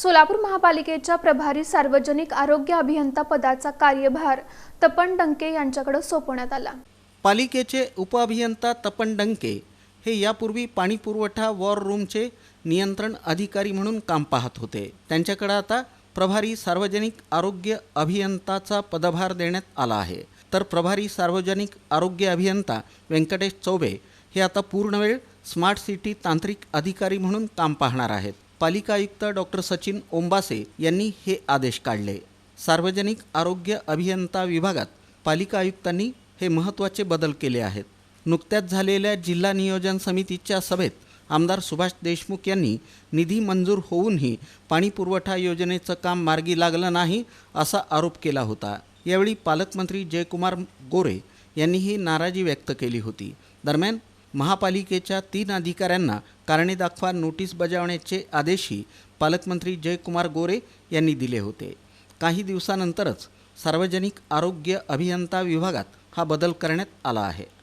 सोलापूर महापालिकेच्या प्रभारी सार्वजनिक आरोग्य अभियंता पदाचा कार्यभार तपन डंके यांच्याकडे सोपवण्यात आला. पालिकेचे उपअभियंता तपन डंके हे यापूर्वी पाणीपुरवठा वॉर रूमचे नियंत्रण अधिकारी म्हणून काम पाहत होते. त्यांच्याकडे आता प्रभारी सार्वजनिक आरोग्य अभियंताचा पदभार देण्यात आला आहे. तर प्रभारी सार्वजनिक आरोग्य अभियंता व्यंकटेश चौबे हे आता पूर्णवेळ स्मार्ट सिटी तांत्रिक अधिकारी म्हणून काम पाहणार आहेत. पालिका आयुक्त डॉक्टर सचिन ओंबासे यांनी हे आदेश काढले. सार्वजनिक आरोग्य अभियंता विभागात पालिका आयुक्तांनी हे महत्त्वाचे बदल केले आहेत. नुकत्याच झालेल्या जिल्हा नियोजन समितीच्या सभेत आमदार सुभाष देशमुख यांनी निधी मंजूर होऊनही पाणीपुरवठा योजनेचं काम मार्गी लागलं नाही असा आरोप केला होता. यावेळी पालकमंत्री जयकुमार गोरे यांनी ही नाराजी व्यक्त केली होती. दरम्यान महापालिकेच्या तीन अधिकाऱ्यांना कारणे दाखवा नोटीस बजावण्याचे आदेशही पालकमंत्री जयकुमार गोरे यांनी दिले होते. काही दिवसानंतरच सार्वजनिक आरोग्य अभियंता विभागात हा बदल करण्यात आला आहे.